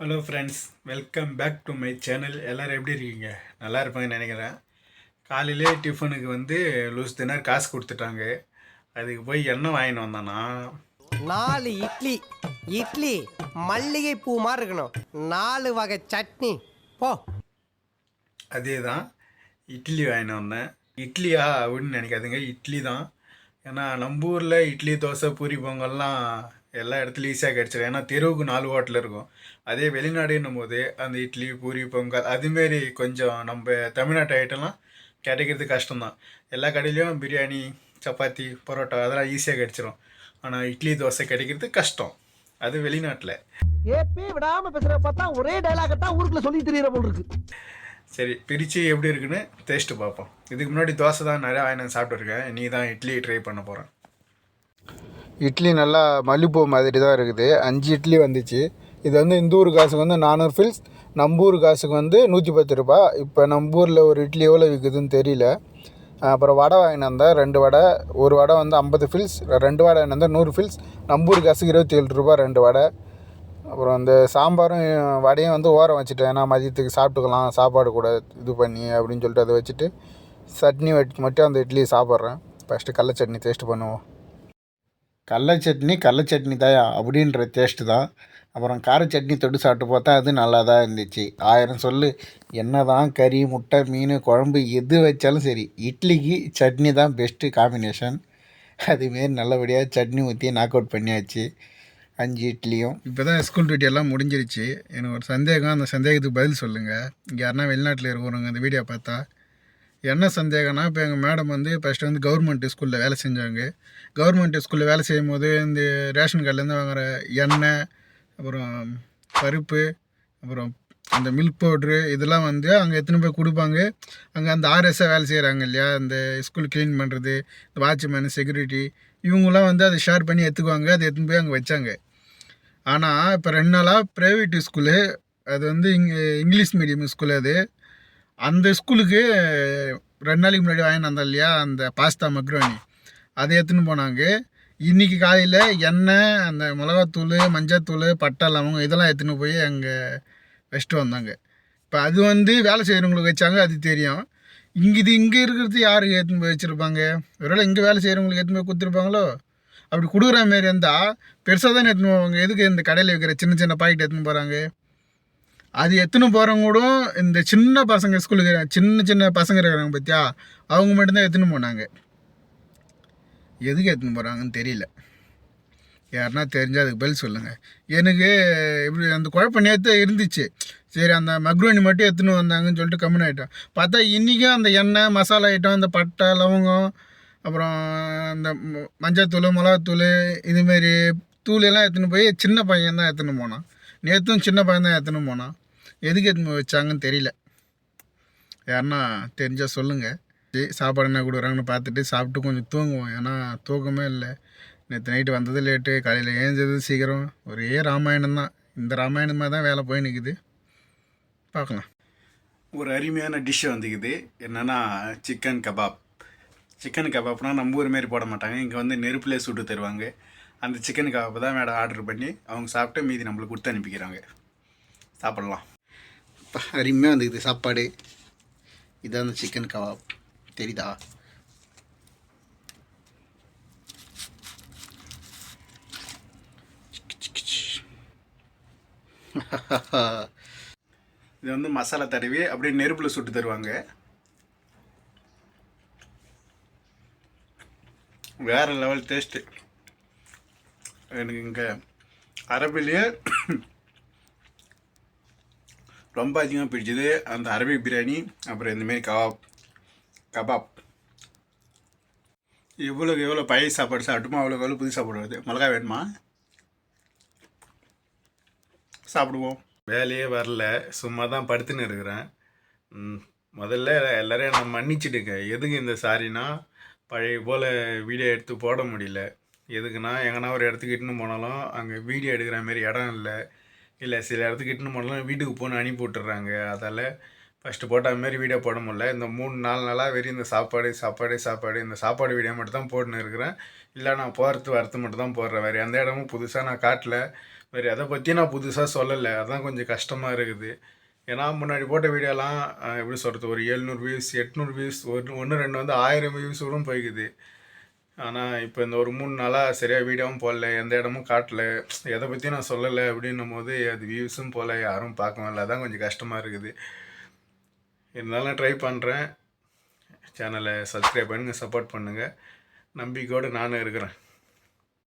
Hello friends welcome back to my channel எல்லோரும் எப்படி இருக்கீங்க? நல்லா இருப்பாங்கன்னு நினைக்கிறேன். காலையிலே டிஃபனுக்கு வந்து லூஸ் தினர் காசு கொடுத்துட்டாங்க. அதுக்கு போய் எண்ணெய் வாங்கிட்டு வந்தானா நாலு இட்லி இட்லி மல்லிகை பூ மாதிரி இருக்கணும். நாலு வகை சட்னி. போ. அதே தான் இட்லி வாங்கிட்டு வந்தேன். இட்லியா அப்படின்னு நினைக்காதுங்க. இட்லி தான். ஏன்னா நம்ம ஊரில் இட்லி தோசை பூரி பொங்கல்லாம் எல்லா இடத்துலையும் ஈஸியாக கிடச்சிடும் ஏன்னா தெருவுக்கு நாலு ஹோட்டல் இருக்கும். அதே வெளிநாடுன்னும் போது அந்த இட்லி பூரி பொங்கல் அதுமாரி கொஞ்சம் நம்ம தமிழ்நாட்டு ஐட்டம்லாம் கிடைக்கிறது கஷ்டம்தான். எல்லா கடையிலையும் பிரியாணி சப்பாத்தி பரோட்டா அதெல்லாம் ஈஸியாக கிடச்சிரும். ஆனால் இட்லி தோசை கிடைக்கிறது கஷ்டம். அது வெளிநாட்டில். ஏப்பே விடாம பேசுற பார்த்தா ஒரே டைலாக தான் ஊருக்குள்ள சொல்லி தெரியற போல் இருக்கு. சரி பிரித்து எப்படி இருக்குன்னு டேஸ்ட்டு பார்ப்போம். இதுக்கு முன்னாடி தோசை தான் நிறையா வாங்கி சாப்பிட்ருக்கேன் நீ தான் இட்லி ட்ரை பண்ண போகிறேன் இட்லி நல்லா மல்லிப்பூ மாதிரி தான் இருக்குது. அஞ்சு இட்லி வந்துச்சு. இது வந்து இந்த ஊர் காசுக்கு வந்து நானூறு ஃபில்ஸ் நம்ம ஊர் காசுக்கு வந்து நூற்றி பத்து ரூபா. இப்போ நம்ம ஊரில் ஒரு இட்லி எவ்வளோ விற்குதுன்னு தெரியல. அப்புறம் வடை வாங்கினா வந்தேன். ரெண்டு வடை. ஒரு வடை வந்து ஐம்பது ஃபில்ஸ் ரெண்டு வடை வாங்கிட்டு வந்தேன் நூறு ஃபில்ஸ் நம்ம ஊர் காசுக்கு இருபத்தி ஏழு ரூபா ரெண்டு வடை. அப்புறம் இந்த சாம்பாரும் வடையும் வந்து ஓரம் வச்சுட்டேன். ஏன்னா மதியத்துக்கு சாப்பிட்டுக்கலாம். சாப்பாடு கூட இது பண்ணி அப்படின்னு சொல்லிட்டு அதை வச்சுட்டு சட்னி வச்சு மட்டும் அந்த இட்லி சாப்பிட்றேன். ஃபஸ்ட்டு கடல சட்னி டேஸ்ட் பண்ணுவோம். கடல சட்னி கடல சட்னி தாயா? அப்படின்ற டேஸ்ட்டு தான். அப்புறம் கார சட்னி தொட்டு சாப்பிட்டு பார்த்தா அது நல்லா தான் இருந்துச்சு. ஆயிரம் சொல்லு. என்ன தான் கறி முட்டை மீன் குழம்பு எது வச்சாலும் சரி இட்லிக்கு சட்னி தான் பெஸ்ட்டு காம்பினேஷன் அதுமாரி நல்லபடியாக சட்னி ஊற்றி நாக் அவுட் பண்ணியாச்சு. அஞ்சு இட்லியும். இப்போ தான் ஸ்கூல் டியூட்டி எல்லாம் முடிஞ்சிருச்சு. எனக்கு ஒரு சந்தேகம். அந்த சந்தேகத்துக்கு பதில் சொல்லுங்கள் இங்கே யாருன்னா வெளிநாட்டில் இருக்கிறவங்க இந்த வீடியோ பார்த்தா என்ன சந்தேகம்னா இப்போ எங்கள் மேடம் வந்து ஃபஸ்ட்டு வந்து கவர்மெண்ட் ஸ்கூலில் வேலை செஞ்சாங்க. கவர்மெண்ட் ஸ்கூலில் வேலை செய்யும் போது இந்த ரேஷன் கார்டுலேருந்து வாங்குகிற எண்ணெய் அப்புறம் பருப்பு அப்புறம் அந்த மில்க் பவுட்ரு இதெல்லாம் வந்து அங்கே எத்தனை போய் கொடுப்பாங்க? அங்கே அந்த ஆர்எஸ்ஸாக வேலை செய்கிறாங்க இல்லையா? அந்த ஸ்கூல் க்ளீன் பண்ணுறது இந்த வாட்ச்மேன் செக்யூரிட்டி இவங்களாம் வந்து அதை ஷேர் பண்ணி எடுத்துக்குவாங்க அதை எடுத்துன்னு போய் அங்கே வச்சாங்க. ஆனால் இப்போ ரெண்டு நாளாக ப்ரைவேட் ஸ்கூலு அது வந்து இங்கே இங்கிலீஷ் மீடியம் ஸ்கூல் அது. அந்த ஸ்கூலுக்கு ரெண்டு நாளைக்கு முன்னாடி வாங்கிட்டு வந்தோம் இல்லையா அந்த பாஸ்தா மக்ரோனி. அதை எடுத்துன்னு போனாங்க. இன்றைக்கி காலையில் எண்ணெய் அந்த மிளகாத்தூள் மஞ்சத்தூள் பட்டை லவங்கம் இதெல்லாம் எடுத்துன்னு போய் அங்கே வச்சுட்டு வந்தாங்க. இப்போ அது வந்து வேலை செய்கிறவங்களுக்கு வச்சாங்க அது தெரியும். இங்கே இது இங்கே இருக்கிறது யாருக்கு எடுத்துன்னு போய் வச்சுருப்பாங்க? ஒருவேளை இங்கே வேலை செய்கிறவங்களுக்கு எடுத்துன்னு போய் கொடுத்துருப்பாங்களோ? அப்படி கொடுக்குற மாரி இருந்தால் பெருசாக தானே எடுத்துன்னு போவாங்க. எதுக்கு இந்த கடையில் வைக்கிற சின்ன சின்ன பாக்கெட் எடுத்துன்னு போகிறாங்க அது எத்தனை போகிறவங்க கூட இந்த சின்ன பசங்க ஸ்கூலுக்கு சின்ன சின்ன பசங்க இருக்கிறாங்க பார்த்தியா அவங்க மட்டும்தான் எடுத்துன்னு போனாங்க. எதுக்கு எடுத்துன்னு போகிறாங்கன்னு தெரியல. யாருன்னா தெரிஞ்சால் அதுக்கு பதில் சொல்லுங்கள் எனக்கு இப்படி அந்த குழப்பம் நேற்று இருந்துச்சு. சரி அந்த மக்ரோனி மட்டும் எடுத்துன்னு வந்தாங்கன்னு சொல்லிட்டு கம்மன் ஆகிட்டோம் பார்த்தா இன்றைக்கும் அந்த எண்ணெய் மசாலா ஐட்டம் அந்த பட்டை லவங்கம் அப்புறம் அந்த மஞ்சத்தூள் மிளகாத்தூள் இதுமாரி தூள் எல்லாம் எடுத்துன்னு போய் சின்ன பையன் தான் எடுத்துன்னு போனான். நேற்றும் சின்ன பையன் தான் எடுத்துன்னு போனான். எதுக்கு எடுத்துன்னு வச்சாங்கன்னு தெரியல. யாருன்னா தெரிஞ்சால் சொல்லுங்கள் சரி சாப்பாடு என்ன கொடுக்குறாங்கன்னு பார்த்துட்டு சாப்பிட்டு கொஞ்சம் தூங்குவோம். ஏன்னா தூக்கமே இல்லை. நேற்று நைட்டு வந்தது லேட்டு. காலையில் ஏஞ்சது சீக்கிரம். ஒரே ராமாயணம் தான். இந்த ராமாயணமாக தான் வேலை போய் நிற்குது பார்க்கலாம். ஒரு அருமையான டிஷ் வந்துக்குது. என்னென்னா சிக்கன் கபாப் சிக்கன் கபாப்னால் நம்ம ஊர் மாரி போட மாட்டாங்க. இங்கே வந்து நெருப்புலேயே சுட்டு தருவாங்க. அந்த சிக்கன் கபாப் தான் மேடம் ஆர்டர் பண்ணி அவங்க சாப்பிட்டு மீதி நம்மளுக்கு கொடுத்து அனுப்பிக்கிறாங்க. சாப்பிட்லாம். அருமையாக வந்துக்குது சாப்பாடு. இதான் அந்த சிக்கன் கபாப். தெரியுதா? இது வந்து மசாலா தடவி அப்படியே நெருப்பில் சுட்டு தருவாங்க. வேறு லெவல் டேஸ்ட்டு எனக்கு இங்கே அரபிலேயே ரொம்ப அதிகமாக பிடிச்சது அந்த அரபி பிரியாணி அப்புறம் இந்தமாரி கபாப் கபாப். எவ்வளோக்கு எவ்வளோ பழைய சாப்பாடு சாப்பிட்டுமோ அவ்வளோக்கு எவ்வளோ புது சாப்பாடு வருது. மிளகா வேணுமா? சாப்பிடுவோம். வேலையே வரல. சும்மா தான் படுத்துன்னு இருக்கிறேன். முதல்ல எல்லோரையும் நான் மன்னிச்சிடுங்க. எதுக்கு இந்த சாரினா? பழைய போல் வீடியோ எடுத்து போட முடியல. எதுக்குன்னா எங்கன்னா ஒரு இடத்துக்கு இட்டுன்னு போனாலும் அங்கே வீடியோ எடுக்கிற மாதிரி இடம் இல்லை. இல்லை சில இடத்துக்கு இட்டுன்னு போனாலும் வீட்டுக்கு போன்னு அனுப்பி விட்டுறாங்க. அதால் ஃபஸ்ட்டு போட்ட மாதிரி வீடியோ போட முடியல. இந்த மூணு நாலு நாளாக வெறும் இந்த சாப்பாடு சாப்பாடு சாப்பாடு இந்த சாப்பாடு வீடியோ மட்டும் தான் போட்டுன்னு இருக்கிறேன். இல்லை நான் போகிறது வரத்து மட்டும் தான் போடுறேன் வேறு எந்த இடமும் புதுசாக நான் காட்டல. வேறு அதை பற்றி நான் புதுசாக சொல்லலை. அதுதான் கொஞ்சம் கஷ்டமாக இருக்குது. ஏன்னா முன்னாடி போட்ட வீடியோலாம் எப்படி சொல்கிறது ஒரு எழுநூறு வியூஸ் எட்நூறு வியூஸ் ஒரு ஒன்று ரெண்டு வந்து ஆயிரம் வியூஸ் கூட போய்க்குது. ஆனால் இப்போ இந்த ஒரு மூணு நாளாக சரியாக வீடியோவும் போடல எந்த இடமும் காட்டல எதை பற்றியும் நான் சொல்லலை அப்படின்னும் போது அது வியூஸும் போகல யாரும் பார்க்கவும் இல்லை அதான் கொஞ்சம் கஷ்டமாக இருக்குது. இருந்தாலும் ட்ரை பண்ணுறேன் சேனலை சப்ஸ்கிரைப் பண்ணுங்கள் சப்போர்ட் பண்ணுங்கள் நம்பிக்கையோடு நானும் இருக்கிறேன்.